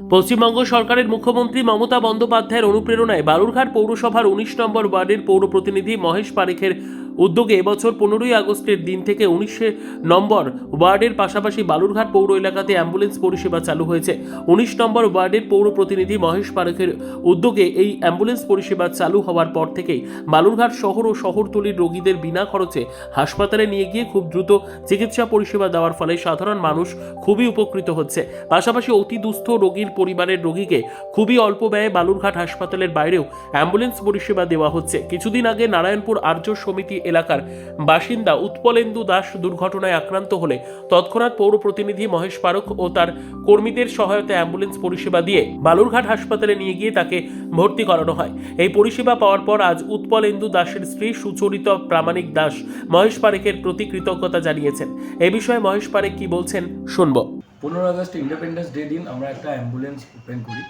পশ্চিমবঙ্গ সরকারের মুখ্যমন্ত্রী মমতা বন্দ্যোপাধ্যায়ের অনুপ্রেরণায় বারুরঘাট পৌরসভার উনিশ নম্বর ওয়ার্ডের পৌর প্রতিনিধি মহেশ পারেখের উদ্যোগে এবছর পনেরোই আগস্টের দিন থেকে উনিশে নম্বর ওয়ার্ডের পাশাপাশি বালুরঘাট পৌর এলাকাতে অ্যাম্বুলেন্স পরিষেবা চালু হয়েছে। উনিশ নম্বর ওয়ার্ডের পৌর প্রতিনিধি মহেশ পারেখের উদ্যোগে এই অ্যাম্বুলেন্স পরিষেবা চালু হওয়ার পর থেকেই বালুরঘাট শহর ও শহরতলির রোগীদের বিনা খরচে হাসপাতালে নিয়ে গিয়ে খুব দ্রুত চিকিৎসা পরিষেবা দেওয়ার ফলে সাধারণ মানুষ খুবই উপকৃত হচ্ছে। পাশাপাশি অতি দুস্থ রোগীর পরিবারের রোগীকে খুবই অল্প ব্যয়ে বালুরঘাট হাসপাতালের বাইরেও অ্যাম্বুলেন্স পরিষেবা দেওয়া হচ্ছে। কিছুদিন আগে নারায়ণপুর আর্য সমিতি এলাকার বাসিন্দা উৎপলেন্দু দাস দুর্ঘটনায় আক্রান্ত হলে তৎক্ষণাৎ পৌর প্রতিনিধি মহেশ পারক ও তার কর্মীদের সহায়তায় অ্যাম্বুলেন্স পরিষেবা দিয়ে বালুরঘাট হাসপাতালে নিয়ে গিয়ে তাকে ভর্তি করানো হয়। এই পরিষেবা পাওয়ার পর আজ উৎপলেন্দু দাসের স্ত্রী সুচরিতা প্রামাণিক দাস মহেশ পারেকের প্রতি কৃতজ্ঞতা জানিয়েছেন। এ বিষয়ে মহেশ পারেক কি বলছেন শুনব। পনেরো আগস্ট ইন্ডিপেন্ডেন্স ডে দিন আমরা একটা অ্যাম্বুলেন্স ওপেন করি।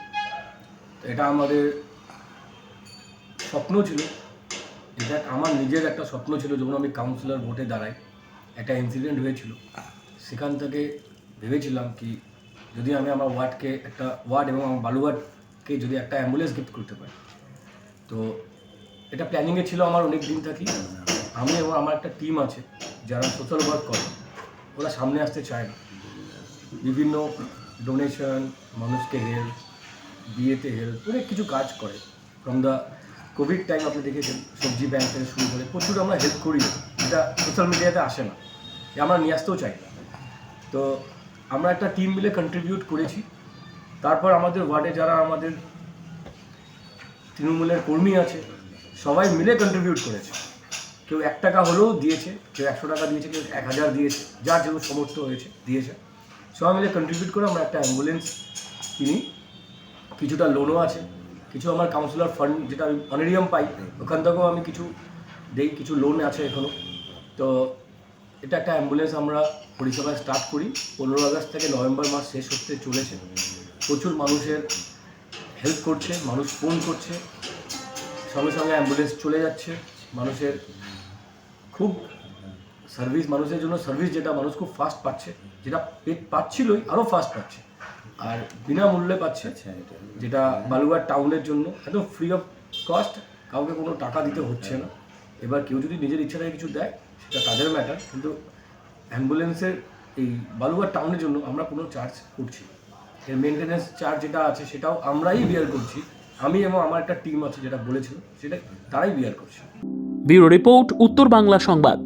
এটা আমাদের স্বপ্ন ছিল। এটা আমার নিজের একটা স্বপ্ন ছিল যখন আমি কাউন্সিলর ভোটে দাঁড়াই, একটা ইনসিডেন্ট হয়েছিল। সেখান থেকে ভেবেছিলাম কি, যদি আমি আমার ওয়ার্ডকে একটা ওয়ার্ড এবং আমার বালুয়ার্ডকে যদি একটা অ্যাম্বুলেন্স গিফট করতে পারি। তো এটা প্ল্যানিংয়ে ছিল আমার অনেক দিন থাকি। আমি এবং আমার একটা টিম আছে, যারা সোশ্যাল ওয়ার্ক করে, ওরা সামনে আসতে চায় না। বিভিন্ন ডোনেশন মানুষকে হেল্প বিয়েতে হেল্প অনেক কিছু কাজ করে। ফ্রম দ্য কোভিড টাইম আপনি দেখেছেন, সবজি ব্যাংক থেকে শুরু করে প্রচুর আমরা হেল্প করি। এটা সোশ্যাল মিডিয়াতে আসে না। আমরা নিয়ে আসতেও চাই না। তো আমরা একটা টিম মিলে কন্ট্রিবিউট করেছি। তারপর আমাদের ওয়ার্ডে যারা আমাদের তৃণমূলের কর্মী আছে, সবাই মিলে কন্ট্রিবিউট করেছে। কেউ এক টাকা হলেও দিয়েছে, কেউ একশো টাকা দিয়েছে, কেউ এক হাজার দিয়েছে, যার যেগুলো সমর্থ হয়েছে, দিয়েছে। সবাই মিলে কন্ট্রিবিউট করে আমরা একটা অ্যাম্বুলেন্স কিনি। কিছুটা লোনও আছে। কিছু আমার কাউন্সিলর ফান্ড যেটা আমি অনারিয়াম পাই, ওখান থেকেও আমি কিছু দেই, কিছু লোন আছে এখনও তো এটা একটা অ্যাম্বুলেন্স আমরা পরিষেবা স্টার্ট করি। পনেরো আগস্ট থেকে নভেম্বর মাস শেষ হতে চলেছে। প্রচুর মানুষের হেল্প করছে, মানুষ ফোন করছে। সঙ্গে সঙ্গে অ্যাম্বুলেন্স চলে যাচ্ছে। মানুষের খুব সার্ভিস মানুষের জন্য সার্ভিস যেটা মানুষ খুব ফাস্ট পাচ্ছে। যেটা পাচ্ছিলই আরও ফাস্ট পাচ্ছে। আর বিনামূল্যে পাচ্ছে। যেটা বালুঘাট টাউনের জন্য একদম ফ্রি অফ কস্ট কাউকে কোনো টাকা দিতে হচ্ছে না। এবার কেউ যদি নিজের ইচ্ছা থেকে কিছু দেয় সেটা তাদের ম্যাটার কিন্তু অ্যাম্বুলেন্সের এই বালুঘাট টাউনের জন্য আমরা কোনো চার্জ করছি না। এর মেনটেন্যান্স চার্জ যেটা আছে সেটাও আমরাই বিয়ার করছি। আমি এবং আমার একটা টিম আছে যেটা বলেছিল সেটা তারাই বিয়ার করছে। ব্যুরো রিপোর্ট উত্তর বাংলা সংবাদ।